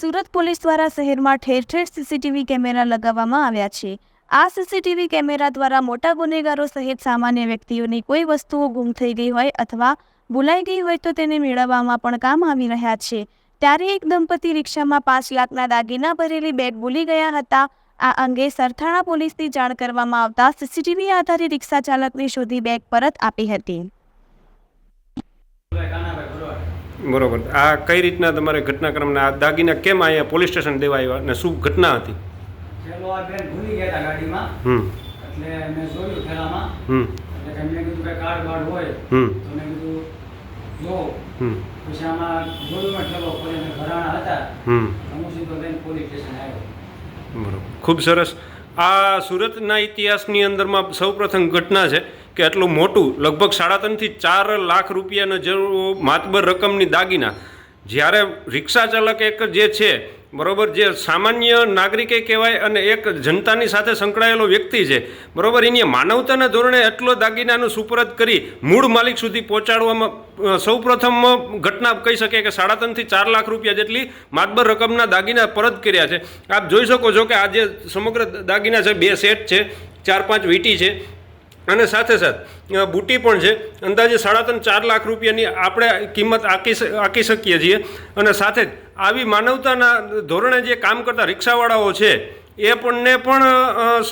Surat police દ્વારા શહેરમાં ઠેર ઠેર સીસીટીવી કેમેરા લગાવવામાં આવ્યા છે. આ સીસીટીવી કેમેરા દ્વારા મોટા ગુનેગારો સહિત સામાન્ય વ્યક્તિઓની કોઈ વસ્તુઓ ગુમ થઈ ગઈ હોય અથવા ભૂલાઈ ગઈ હોય તો તેને મેળવવામાં પણ કામ આવી રહ્યા છે. ત્યારે એક દંપતી રિક્ષામાં પાંચ લાખના દાગીના ભરેલી બેગ ભૂલી ગયા હતા. આ અંગે સરથાણા પોલીસની જાણ કરવામાં આવતા સીસીટીવી આધારે રિક્ષા ચાલકને શોધી બેગ પરત આપી હતી. બરોબર. આ કઈ રીતના તમારે ઘટનાક્રમના આ દાગીના કેમ અહીંયા પોલીસ સ્ટેશન દેવા આવ્યા અને શું ઘટના હતી? પેલો આ બેન ભૂલી ગયા હતા ગાડીમાં. હમ. એટલે મેં જોયું થેલામાં. હમ. એટલે કે મેં કીધું કે કાર્ડ બાર્ડ હોય. હમ. તો મેં કીધું જો. હમ. પછી આમાં જોયું મેં ઠેલો ખોલીને ઘરાણા હતા. હમ. હું સીધો બેન પોલીસ સ્ટેશન આવ્યો. બરોબર. ખૂબ સરસ. આ સુરતના ઇતિહાસની અંદરમાં સૌપ્રથમ ઘટના છે કે આટલું મોટું, લગભગ સાડા ત્રણથી ચાર લાખ રૂપિયાનો જેવો માતબર રકમની દાગીના, જ્યારે રિક્ષા ચાલક એક જે છે બરોબર, જે સામાન્ય નાગરિકે કહેવાય અને એક જનતાની સાથે સંકળાયેલો વ્યક્તિ છે, બરોબર, એની માનવતાના ધોરણે એટલો દાગીનાનું સુપરત કરી મૂળ માલિક સુધી પહોંચાડવામાં સૌપ્રથમ ઘટના કહી શકીએ કે સાડા ત્રણથી ચાર લાખ રૂપિયા જેટલી માતબર રકમના દાગીના પરત કર્યા છે. આપ જોઈ શકો છો કે આ જે સમગ્ર દાગીના છે, બે સેટ છે, ચાર પાંચ વીંટી છે અને સાથે સાથ બુટી પણ છે. અંદાજે સાડા ત્રણ, ચાર લાખ રૂપિયાની આપણે કિંમત આંકી આંકી શકીએ છીએ. અને સાથે જ આવી માનવતાના ધોરણે જે કામ કરતા રિક્ષાવાળાઓ છે, એ પણને પણ